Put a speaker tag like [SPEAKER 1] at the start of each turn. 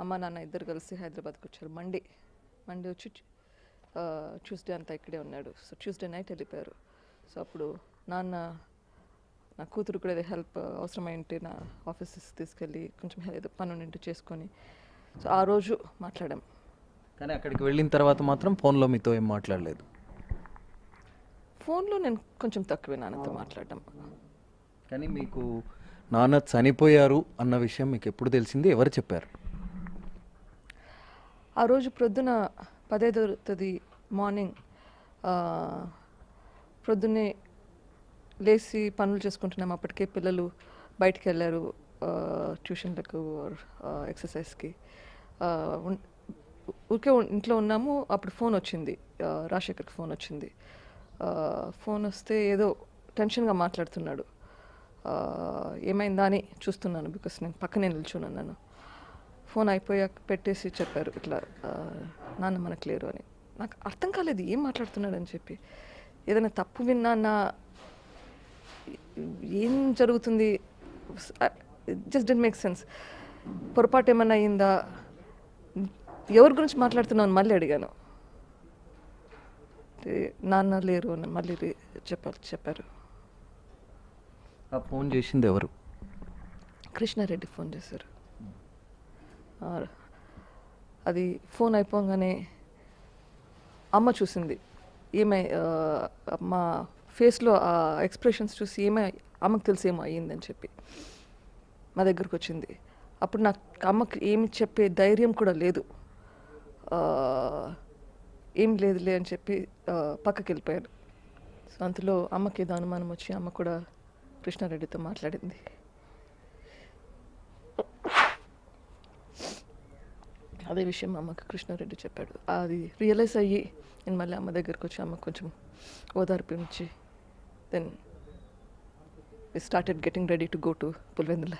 [SPEAKER 1] అమ్మ నాన్న ఇద్దరు కలిసి హైదరాబాద్కి వచ్చారు. మండే మండే వచ్చి ట్యూస్డే అంతా ఇక్కడే ఉన్నాడు. సో ట్యూస్డే నైట్ వెళ్ళిపోయారు. సో అప్పుడు నాన్న నా కూతురు కూడా ఏదో హెల్ప్ అవసరమైంటే నా ఆఫీసెస్ తీసుకెళ్ళి కొంచెం ఏదో పని ఉండింటి చేసుకొని. సో ఆ రోజు మాట్లాడాం.
[SPEAKER 2] కానీ అక్కడికి వెళ్ళిన తర్వాత మాత్రం ఫోన్లో మీతో ఏం మాట్లాడలేదు?
[SPEAKER 1] ఫోన్లో నేను కొంచెం తక్కువే నాన్నతో మాట్లాడడం.
[SPEAKER 2] కానీ మీకు నాన్న చనిపోయారు అన్న విషయం మీకు ఎప్పుడు తెలిసింది? ఎవరు చెప్పారు?
[SPEAKER 1] ఆ రోజు ప్రొద్దున పదే దొరుకుతుంది మార్నింగ్ ప్రొద్దున్నే లేచి పనులు చేసుకుంటున్నాం. అప్పటికే పిల్లలు బయటికి వెళ్ళారు ట్యూషన్లకు ఎక్సర్సైజ్కి. ఊరికే ఇంట్లో ఉన్నాము. అప్పుడు ఫోన్ వచ్చింది. రాజశేఖర్కి ఫోన్ వచ్చింది. ఫోన్ వస్తే ఏదో టెన్షన్గా మాట్లాడుతున్నాడు. ఏమైందా అని చూస్తున్నాను. బికాస్ నేను పక్కనే నిల్చున్నాను ఫోన్ అయిపోయాక పెట్టేసి చెప్పారు. ఇట్లా నాన్న మనకు లేరు అని. నాకు అర్థం కాలేదు ఏం మాట్లాడుతున్నాడు అని చెప్పి. ఏదైనా తప్పు విన్నా నా ఏం జరుగుతుంది? జస్ట్ డెంట్ మేక్ సెన్స్ పొరపాటు ఏమన్నా అయిందా ఎవరి గురించి మాట్లాడుతున్నావు? అని మళ్ళీ అడిగాను. నాన్న లేరు అని మళ్ళీ చెప్పారు. చెప్పారు
[SPEAKER 2] ఫోన్ చేసింది ఎవరు?
[SPEAKER 1] కృష్ణారెడ్డి ఫోన్ చేశారు. అది ఫోన్ అయిపోగానే అమ్మ చూసింది. ఏమై మా ఫేస్లో ఆ ఎక్స్ప్రెషన్స్ చూసి ఏమై అమ్మకు తెలిసి ఏమో అయ్యిందని చెప్పి మా దగ్గరకు వచ్చింది. అప్పుడు నాకు అమ్మకి ఏమి చెప్పే ధైర్యం కూడా లేదు. ఏం లేదులే అని చెప్పి పక్కకి వెళ్ళిపోయాను. సో అంతలో అమ్మకి ఏదో అనుమానం వచ్చి అమ్మ కూడా కృష్ణారెడ్డితో మాట్లాడింది. అదే విషయం అమ్మకి కృష్ణారెడ్డి చెప్పాడు. అది రియలైజ్ అయ్యి నేను మళ్ళీ అమ్మ దగ్గరికి వచ్చి అమ్మకు కొంచెం ఓదార్పించి then we started getting ready to go to Pulivendula.